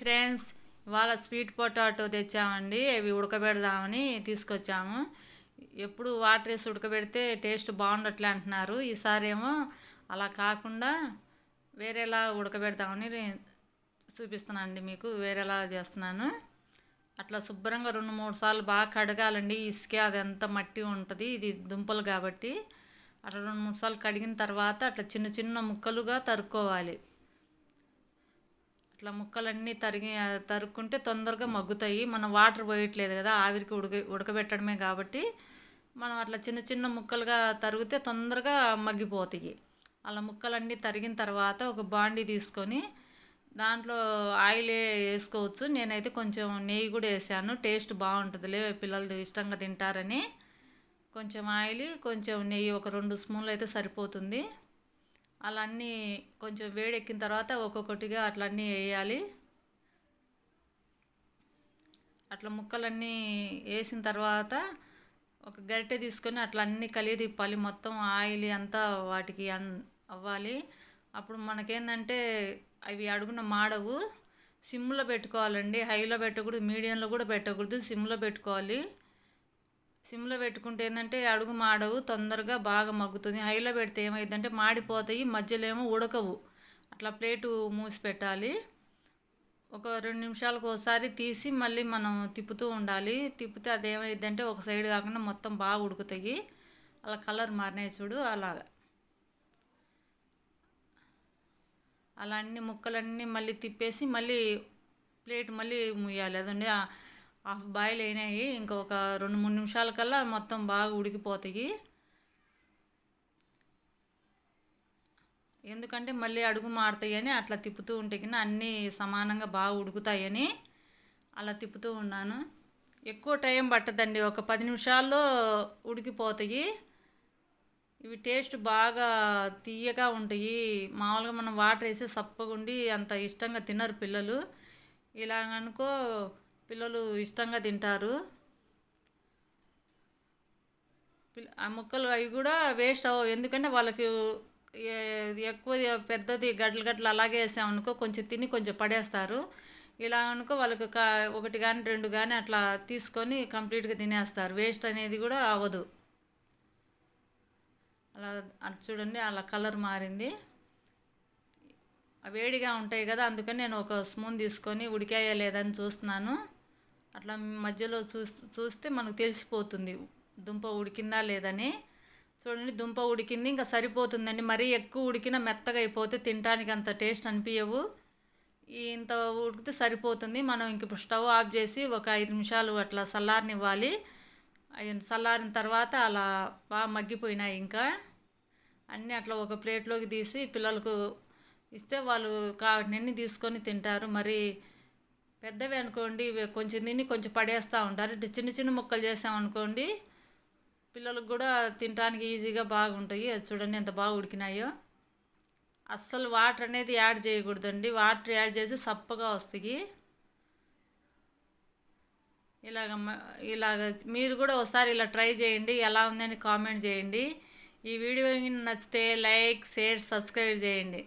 Friends ఇవాళ sweet potato తెచ్చామండి. అవి ఉడకబెడదామని తీసుకొచ్చాము. ఎప్పుడు వాటర్ వేసి ఉడకబెడితే టేస్ట్ బాగుండట్లే అంటున్నారు. ఈసారి ఏమో అలా కాకుండా వేరేలా ఉడకబెడదామని చూపిస్తున్నానండి మీకు. వేరేలా చేస్తున్నాను. అట్లా శుభ్రంగా రెండు మూడు సార్లు బాగా కడగాలండి. ఇసుక అదంతా మట్టి ఉంటుంది. ఇది దుంపలు కాబట్టి అట్లా రెండు మూడు సార్లు కడిగిన తర్వాత అట్లా చిన్న చిన్న ముక్కలుగా తరుక్కోవాలి. అట్లా ముక్కలన్నీ తరిగి తరుక్కుంటే తొందరగా మగ్గుతాయి. మనం వాటర్ పోయట్లేదు కదా ఆవిరికి ఉడక ఉడకబెట్టడమే కాబట్టి మనం అట్లా చిన్న చిన్న ముక్కలుగా తరిగితే తొందరగా మగ్గిపోతాయి. అలా ముక్కలన్నీ తరిగిన తర్వాత ఒక బాండీ తీసుకొని దాంట్లో ఆయిల్ వేసుకోవచ్చు. నేనైతే కొంచెం నెయ్యి కూడా వేసాను. టేస్ట్ బాగుంటుందిలే పిల్లలు ఇష్టంగా తింటారని. కొంచెం ఆయిల్ కొంచెం నెయ్యి ఒక రెండు స్పూన్లు అయితే సరిపోతుంది. అలా అన్నీ కొంచెం వేడెక్కిన తర్వాత ఒక్కొక్కటిగా అట్లా అన్నీ వేయాలి. అట్లా ముక్కలన్నీ వేసిన తర్వాత ఒక గరిటె తీసుకొని అట్లా అన్నీ కలిగి తిప్పాలి. మొత్తం ఆయిల్ అంతా వాటికి అన్ అవ్వాలి. అప్పుడు మనకేందంటే అవి అడుగున మాడవు. సిమ్లో పెట్టుకోవాలండి. హైలో పెట్టకూడదు మీడియంలో కూడా పెట్టకూడదు. సిమ్లో పెట్టుకోవాలి. సిమ్లో పెట్టుకుంటే ఏంటంటే అడుగు మాడవు తొందరగా బాగా మగ్గుతుంది. హైలో పెడితే ఏమైందంటే మాడిపోతాయి మధ్యలో ఏమో ఉడకవు. అట్లా ప్లేటు మూసి పెట్టాలి. ఒక రెండు నిమిషాలకు ఒకసారి తీసి మళ్ళీ మనం తిప్పుతూ ఉండాలి. తిప్పితే అది ఏమైందంటే ఒక సైడ్ కాకుండా మొత్తం బాగా ఉడుకుతాయి. అలా కలర్ మారినాయి చూడు అలాగా. అలా అన్ని ముక్కలన్నీ మళ్ళీ తిప్పేసి మళ్ళీ ప్లేట్ మళ్ళీ ముయ్యాలి అదండి హాఫ్ బాయిల్ అయినాయి. ఇంకొక రెండు మూడు నిమిషాల కల్లా మొత్తం బాగా ఉడికిపోతాయి. ఎందుకంటే మళ్ళీ అడుగు మారుతాయని అట్లా తిప్పుతూ ఉంటే కింద అన్నీ సమానంగా బాగా ఉడుకుతాయని అలా తిప్పుతూ ఉన్నాను. ఎక్కువ టైం పట్టదండి. ఒక పది నిమిషాల్లో ఉడికిపోతాయి. ఇవి టేస్ట్ బాగా తీయగా ఉంటాయి. మామూలుగా మనం వాటర్ వేసి సప్పగుండి అంత ఇష్టంగా తినరు పిల్లలు. ఇలాగనుకో పిల్లలు ఇష్టంగా తింటారు. ఆ ముక్కలు అవి కూడా వేస్ట్ అవ్వవు. ఎందుకంటే వాళ్ళకి ఎక్కువ పెద్దది గడ్డలు గడ్డలు అలాగే వేసామనుకో కొంచెం తిని కొంచెం పడేస్తారు. ఇలా అనుకో వాళ్ళకి ఒకటి కానీ రెండు కానీ అట్లా తీసుకొని కంప్లీట్గా తినేస్తారు. వేస్ట్ అనేది కూడా అవ్వదు. అలా చూడండి అలా కలర్ మారింది. వేడిగా ఉంటాయి కదా అందుకని నేను ఒక స్పూన్ తీసుకొని ఉడికాయా లేదని చూస్తున్నాను. అట్లా మధ్యలో చూస్తే చూస్తే మనకు తెలిసిపోతుంది. దుంప ఉడికిందా లేదని. చూడండి దుంప ఉడికింది ఇంకా సరిపోతుందండి. మరీ ఎక్కువ ఉడికినా మెత్తగా అయిపోతే తినడానికి అంత టేస్ట్ అనిపించవు ఇంత ఉడికితే సరిపోతుంది. మనం ఇంక ఇప్పుడు స్టవ్ ఆఫ్ చేసి ఒక ఐదు నిమిషాలు అట్లా చల్లారనివ్వాలి. చల్లారిన తర్వాత అలా బాగా మగ్గిపోయినాయి ఇంకా. అన్నీ అట్లా ఒక ప్లేట్లోకి తీసి పిల్లలకు ఇస్తే వాళ్ళు కావాటినన్ని తీసుకొని తింటారు. మరి పెద్దవి అనుకోండి కొంచెం తిని కొంచెం పడేస్తూ ఉంటారు. చిన్న చిన్న ముక్కలు చేసామనుకోండి పిల్లలకు కూడా తినడానికి ఈజీగా బాగుంటాయి. అది చూడండి ఎంత బాగా ఉడికినాయో. అస్సలు వాటర్ అనేది యాడ్ చేయకూడదండి. వాటర్ యాడ్ చేసి సప్పగా వస్తాయి. ఇలాగ ఇలాగ మీరు కూడా ఒకసారి ఇలా ట్రై చేయండి. ఎలా ఉందని కామెంట్ చేయండి. ఈ వీడియో నచ్చితే లైక్ షేర్ సబ్స్క్రైబ్ చేయండి.